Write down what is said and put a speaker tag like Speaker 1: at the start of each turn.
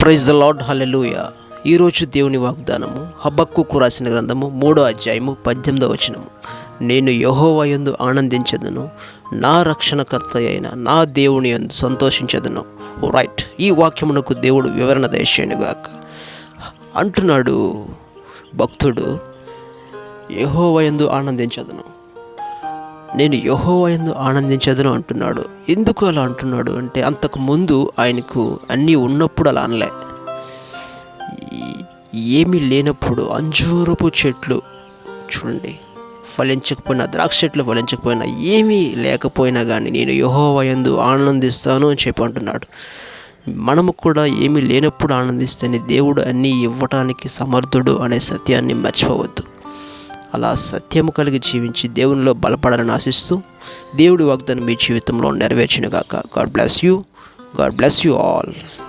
Speaker 1: Praise the lord hallelujah ఈరోజు దేవుని వాగ్దానము హబక్కు రాసిన గ్రంథము మూడో అధ్యాయము పద్దెనిమిదో వచనము. నేను యహోవయందు ఆనందించదును నా రక్షణకర్త అయిన నా దేవుని యందు సంతోషించదును. రైట్ ఈ వాక్యమునకు దేవుడు వివరణ దయచేయనుగాక. అంటున్నాడు భక్తుడు యహోవయందు ఆనందించదును. నేను యహోవయందు ఆనందించదును అంటున్నాడు. ఎందుకు అలా అంటున్నాడు అంటే అంతకు ముందు ఆయనకు అన్నీ ఉన్నప్పుడు అలా అనలే. ఏమీ లేనప్పుడు అంజూరపు చెట్లు చూడండి ఫలించకపోయినా ద్రాక్ష చెట్లు ఫలించకపోయినా ఏమీ లేకపోయినా కానీ నేను యహోవయందు ఆనందిస్తాను అని చెప్పి అంటున్నాడు. మనము కూడా ఏమీ లేనప్పుడు ఆనందిస్తేనే దేవుడు అన్నీ ఇవ్వటానికి సమర్థుడు అనే సత్యాన్ని మర్చిపోవద్దు. అలా సత్యము కలిగి జీవించి దేవునిలో బలపడాలని ఆశిస్తూ దేవుడి వాగ్దానం మీ జీవితంలో నెరవేర్చినగాక. God bless you God bless you all